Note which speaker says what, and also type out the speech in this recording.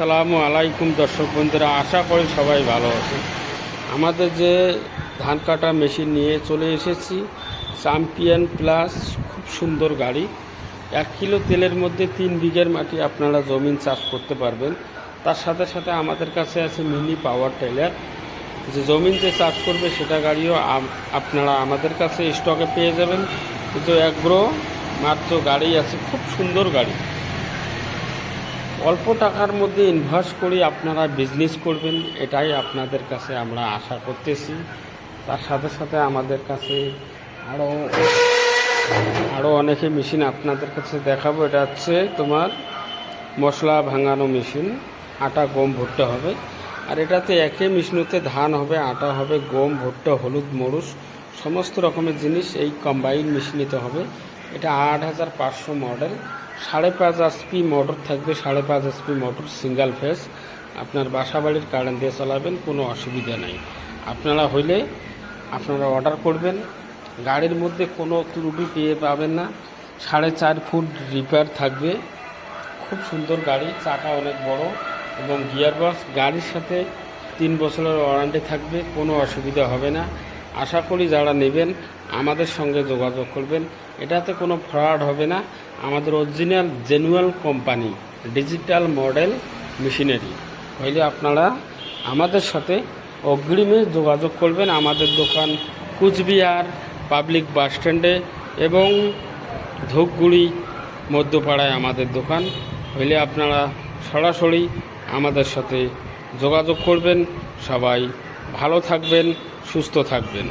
Speaker 1: আসসালামু আলাইকুম দর্শক বন্ধুরা, আশা করি সবাই ভালো আছে আমাদের যে ধান কাটা মেশিন নিয়ে চলে এসেছি চ্যাম্পিয়ন প্লাস খুব সুন্দর গাড়ি। এক কিলো তেলের মধ্যে তিন বিঘের মাটি আপনারা জমিন চাষ করতে পারবেন। তার সাথে সাথে আমাদের কাছে আছে মিনি পাওয়ার টেলার যে জমিন যে চাষ করবে সেটা গাড়িও আপনারা আমাদের কাছে স্টকে পেয়ে যাবেন। কিন্তু এগ্রো মাত্র গাড়ি আছে, খুব সুন্দর গাড়ি। অল্প টাকার মধ্যে ইনভেস্ট করে আপনারা বিজনেস করবেন, এটাই আপনাদের কাছে আমরা আশা করতেছি। তার সাথে সাথে আমাদের কাছে আরও আরও অনেকে মেশিন আপনাদের কাছে দেখাবো। এটা হচ্ছে তোমার মশলা ভাঙানো মেশিন আটা, গম, ভুট্টা হবে। আর এটাতে একে মিশনুতে ধান হবে, আটা হবে, গম, ভুট্টা, হলুদ, মরুচ, সমস্ত রকমের জিনিস এই কম্বাইন মেশিনিতে হবে। এটা আট হাজার পাঁচশো মডেল সাড়ে পাঁচ এসপি মোটর থাকবে, সাড়ে পাঁচ এসপি মোটর সিঙ্গেল ফেস আপনার বাসা বাড়ির কারেন্ট দিয়ে চালাবেন, কোনো অসুবিধা নাই। আপনারা হইলে আপনারা অর্ডার করবেন। গাড়ির মধ্যে কোনো ত্রুটি পেয়ে পাবেন না। সাড়ে চার ফুট রিপেয়ার থাকবে। খুব সুন্দর গাড়ি, চাকা অনেক বড় এবং গিয়ার বক্স গাড়ির সাথে তিন বছরের ওয়ারেন্টি থাকবে, কোনো অসুবিধা হবে না। আশা করি যারা নেবেন, আমাদের সঙ্গে যোগাযোগ করবেন। এটাতে কোনো ফ্রড হবে না। আমাদের original genuine company digital model machinery হইলে আপনারা আমাদের সাথে অগ্রিমে যোগাযোগ করবেন আমাদের দোকান কুচবিহার পাবলিক বাস স্ট্যান্ডে এবং ধূপগুড়ি মধ্যপাড়ায় আমাদের দোকান। হইলে আপনারা সরাসরি আমাদের সাথে যোগাযোগ করবেন। সবাই ভালো থাকবেন। সুস্থ থাকবেন।